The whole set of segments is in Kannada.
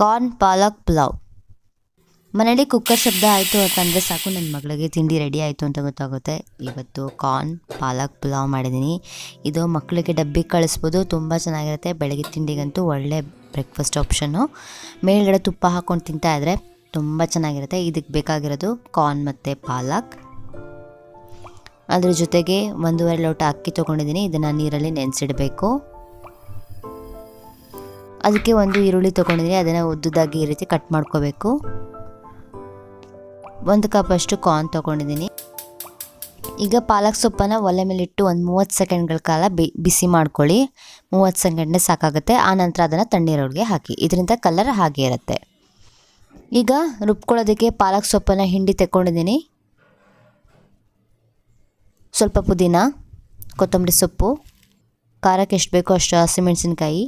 ಕಾರ್ನ್ ಪಾಲಕ್ ಪುಲಾವ್. ಮನೇಲಿ ಕುಕ್ಕರ್ ಶಬ್ದ ಆಯಿತು ಅಂತಂದರೆ ಸಾಕು, ನನ್ನ ಮಗಳಿಗೆ ತಿಂಡಿ ರೆಡಿ ಆಯಿತು ಅಂತ ಗೊತ್ತಾಗುತ್ತೆ. ಇವತ್ತು ಕಾರ್ನ್ ಪಾಲಕ್ ಪುಲಾವ್ ಮಾಡಿದ್ದೀನಿ. ಇದು ಮಕ್ಕಳಿಗೆ ಡಬ್ಬಿಗೆ ಕಳಿಸ್ಬೋದು, ತುಂಬ ಚೆನ್ನಾಗಿರುತ್ತೆ. ಬೆಳಗ್ಗೆ ತಿಂಡಿಗಂತೂ ಒಳ್ಳೆ ಬ್ರೇಕ್ಫಾಸ್ಟ್ ಆಪ್ಷನ್ನು ಮೇಲ್ಗಡೆ ತುಪ್ಪ ಹಾಕ್ಕೊಂಡು ತಿಂತಾ ಇದ್ರೆ ತುಂಬ ಚೆನ್ನಾಗಿರುತ್ತೆ. ಇದಕ್ಕೆ ಬೇಕಾಗಿರೋದು ಕಾರ್ನ್ ಮತ್ತು ಪಾಲಕ್. ಅದ್ರ ಜೊತೆಗೆ ಒಂದೂವರೆ ಲೋಟ ಅಕ್ಕಿ ತೊಗೊಂಡಿದ್ದೀನಿ. ಇದನ್ನು ನೀರಲ್ಲಿ ನೆನೆಸಿಡಬೇಕು. ಅದಕ್ಕೆ ಒಂದು ಈರುಳ್ಳಿ ತೊಗೊಂಡಿದ್ದೀನಿ, ಅದನ್ನು ಉದ್ದುದಾಗಿ ಈ ರೀತಿ ಕಟ್ ಮಾಡ್ಕೋಬೇಕು. ಒಂದು ಕಪ್ಪಷ್ಟು ಕಾರ್ನ್ ತೊಗೊಂಡಿದ್ದೀನಿ. ಈಗ ಪಾಲಕ್ ಸೊಪ್ಪನ್ನು ಒಲೆ ಮೇಲೆ ಇಟ್ಟು ಒಂದು ಮೂವತ್ತು ಸೆಕೆಂಡ್ಗಳ ಕಾಲ ಬಿಸಿ ಮಾಡ್ಕೊಳ್ಳಿ. ಮೂವತ್ತು ಸೆಕೆಂಡ್ನೇ ಸಾಕಾಗುತ್ತೆ. ಆನಂತರ ಅದನ್ನು ತಣ್ಣೀರೊಳಗೆ ಹಾಕಿ. ಇದರಿಂದ ಕಲರ್ ಹಾಗೆ ಇರುತ್ತೆ. ಈಗ ರುಬ್ಕೊಳ್ಳೋದಕ್ಕೆ ಪಾಲಕ್ ಸೊಪ್ಪನ್ನು ಹಿಂಡಿ ತೆಕ್ಕೊಂಡಿದ್ದೀನಿ ಸ್ವಲ್ಪ ಪುದೀನ, ಕೊತ್ತಂಬರಿ ಸೊಪ್ಪು, ಖಾರಕ್ಕೆ ಎಷ್ಟು ಬೇಕೋ ಅಷ್ಟು ಹಸಿಮೆಣಸಿನ್ಕಾಯಿ.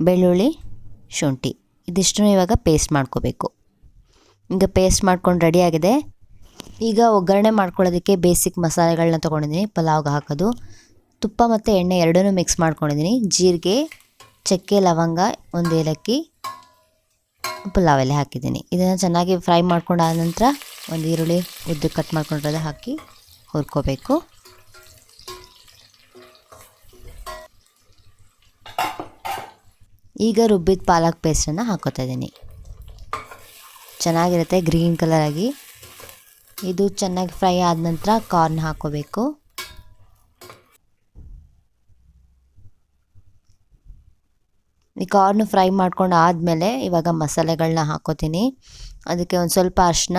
ಬೆಳ್ಳುಳ್ಳಿ, ಶುಂಠಿ. ಇದಿಷ್ಟು ಇವಾಗ ಪೇಸ್ಟ್ ಮಾಡ್ಕೋಬೇಕು. ಈಗ ಪೇಸ್ಟ್ ಮಾಡ್ಕೊಂಡು ರೆಡಿಯಾಗಿದೆ ಈಗ ಒಗ್ಗರಣೆ ಮಾಡ್ಕೊಳ್ಳೋದಕ್ಕೆ ಬೇಸಿಕ್ ಮಸಾಲೆಗಳನ್ನ ತೊಗೊಂಡಿದ್ದೀನಿ ಪಲಾವ್ಗೆ ಹಾಕೋದು. ತುಪ್ಪ ಮತ್ತು ಎಣ್ಣೆ ಎರಡನ್ನೂ ಮಿಕ್ಸ್ ಮಾಡ್ಕೊಂಡಿದ್ದೀನಿ. ಜೀರಿಗೆ, ಚಕ್ಕೆ, ಲವಂಗ, ಒಂದು ಏಲಕ್ಕಿ, ಪಲಾವ್ ಎಲೆ ಹಾಕಿದ್ದೀನಿ. ಇದನ್ನು ಚೆನ್ನಾಗಿ ಫ್ರೈ ಮಾಡ್ಕೊಂಡಾದ ನಂತರ ಒಂದು ಈರುಳ್ಳಿ ಉದ್ದು ಕಟ್ ಮಾಡ್ಕೊಂಡಿರೋದು ಹಾಕಿ ಹುರ್ಕೋಬೇಕು. ಈಗ ರುಬ್ಬಿದ ಪಾಲಕ್ ಪೇಸ್ಟನ್ನು ಹಾಕೋತಾ ಇದ್ದೀನಿ. ಚೆನ್ನಾಗಿರುತ್ತೆ ಗ್ರೀನ್ ಕಲರಾಗಿ ಇದು ಚೆನ್ನಾಗಿ ಫ್ರೈ ಆದ ನಂತರ ಕಾರ್ನ್ ಹಾಕೋಬೇಕು. ಈ ಕಾರ್ನ್ ಫ್ರೈ ಮಾಡ್ಕೊಂಡು ಆದಮೇಲೆ ಇವಾಗ ಮಸಾಲೆಗಳನ್ನ ಹಾಕೋತೀನಿ. ಅದಕ್ಕೆ ಒಂದು ಸ್ವಲ್ಪ ಅರಿಶಿನ,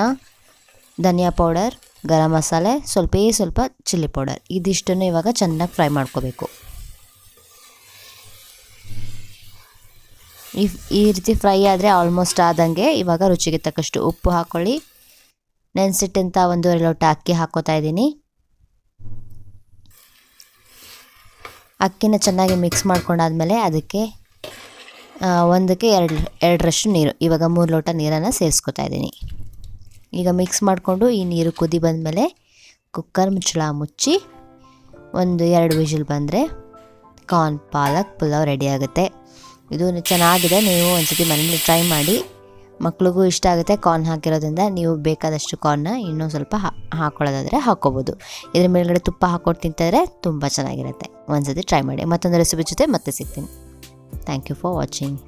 ಧನಿಯಾ ಪೌಡರ್, ಗರಂ ಮಸಾಲೆ, ಸ್ವಲ್ಪ ಸ್ವಲ್ಪ ಚಿಲ್ಲಿ ಪೌಡರ್. ಇದಿಷ್ಟನ್ನು ಇವಾಗ ಚೆನ್ನಾಗಿ ಫ್ರೈ ಮಾಡ್ಕೋಬೇಕು. ಈ ಈ ರೀತಿ ಫ್ರೈ ಆದರೆ ಆಲ್ಮೋಸ್ಟ್ ಆದಂಗೆ, ಇವಾಗ ರುಚಿಗೆ ತಕ್ಕಷ್ಟು ಉಪ್ಪು ಹಾಕ್ಕೊಳ್ಳಿ ನೆನೆಸಿಟ್ಟಂಥ ಒಂದೂವರೆ ಲೋಟ ಅಕ್ಕಿ ಹಾಕೋತಾ ಇದ್ದೀನಿ. ಅಕ್ಕಿನ ಚೆನ್ನಾಗಿ ಮಿಕ್ಸ್ ಮಾಡ್ಕೊಂಡಾದ್ಮೇಲೆ ಅದಕ್ಕೆ ಒಂದಕ್ಕೆ ಎರಡು, ಎರಡರಷ್ಟು ನೀರು, ಇವಾಗ ಮೂರು ಲೋಟ ನೀರನ್ನು ಸೇರಿಸ್ಕೊತಾ ಇದ್ದೀನಿ. ಈಗ ಮಿಕ್ಸ್ ಮಾಡಿಕೊಂಡು ಈ ನೀರು ಕುದಿ ಬಂದಮೇಲೆ ಕುಕ್ಕರ್ ಮುಚ್ಚಳ ಮುಚ್ಚಿ ಒಂದು ಎರಡು ವಿಷಲ್ ಬಂದರೆ ಕಾರ್ನ್ ಪಾಲಕ್, ಪುಲಾವ್ ರೆಡಿ ಆಗುತ್ತೆ. ಇದು ಚೆನ್ನಾಗಿದೆ. ನೀವು ಒಂದ್ಸತಿ ಮನೇಲಿ ಟ್ರೈ ಮಾಡಿ. ಮಕ್ಳಿಗೂ ಇಷ್ಟ ಆಗುತ್ತೆ ಕಾರ್ನ್ ಹಾಕಿರೋದ್ರಿಂದ. ನೀವು ಬೇಕಾದಷ್ಟು ಕಾರ್ನ ಇನ್ನೂ ಸ್ವಲ್ಪ ಹಾಕೊಳ್ಳೋದಾದರೆ ಹಾಕ್ಕೋಬೋದು. ಇದ್ರ ಮೇಲ್ಗಡೆ ತುಪ್ಪ ಹಾಕೊಂಡು ತಿಂತಿದ್ರೆ ತುಂಬ ಚೆನ್ನಾಗಿರುತ್ತೆ. ಒಂದ್ಸತಿ ಟ್ರೈ ಮಾಡಿ. ಮತ್ತೊಂದು ರೆಸಿಪಿ ಜೊತೆ ಮತ್ತೆ ಸಿಗ್ತೀನಿ. Thank you for watching